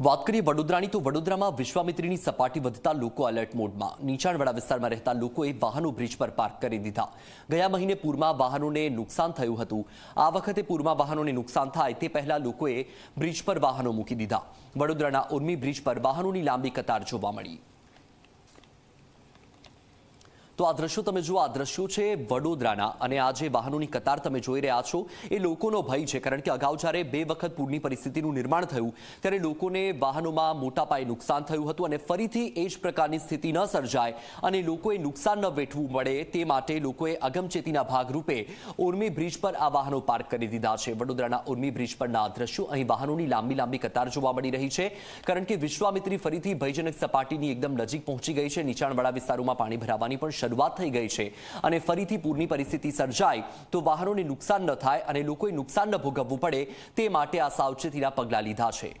વાત કરીએ વડોદરાની, તો વડોદરામાં વિશ્વામિત્રીની સપાટી વધતા લોકો એલર્ટ મોડમાં. નીચાણવાળા વિસ્તારમાં રહેતા લોકોએ વાહનો બ્રિજ પર પાર્ક કરી દીધા. ગયા મહિને પૂરમાં વાહનોને નુકસાન થયું હતું. આ વખતે પૂરમાં વાહનોને નુકસાન થાય તે પહેલા લોકોએ બ્રિજ પર વાહનો મૂકી દીધા. વડોદરાના ઉર્મી બ્રિજ પર વાહનોની લાંબી કતાર જોવા મળી. તો આ દ્રશ્યો તમે જુઓ, આ દ્રશ્યો છે વડોદરાના અને આ જે વાહનોની કતાર તમે જોઈ રહ્યા છો, એ લોકોનો ભય છે. કારણ કે અગાઉ જ્યારે બે વખત પૂરની પરિસ્થિતિનું નિર્માણ થયું, ત્યારે લોકોને વાહનોમાં મોટા પાયે નુકસાન થયું હતું અને ફરીથી એ જ પ્રકારની સ્થિતિ ન સર્જાય અને લોકોએ નુકસાન ન વેઠવું પડે તે માટે લોકોએ અગમચેતીના ભાગરૂપે ઉર્મી બ્રિજ પર આ વાહનો પાર્ક કરી દીધા છે. વડોદરાના ઉર્મી બ્રિજ પરના આ દ્રશ્યો અહીં વાહનોની લાંબી લાંબી કતાર જોવા મળી રહી છે. કારણ કે વિશ્વામિત્રી ફરીથી ભયજનક સપાટીની એકદમ નજીક પહોંચી ગઈ છે. નીચાણવાળા વિસ્તારોમાં પાણી ભરાવાની પણ શરૂઆત થઈ ગઈ છે અને ફરીથી પૂરની પરિસ્થિતિ સર્જાય તો વાહનોને નુકસાન ન થાય અને લોકોએ નુકસાન ન ભોગવવું પડે તે માટે આ સાવચેતીના પગલાં લીધા છે.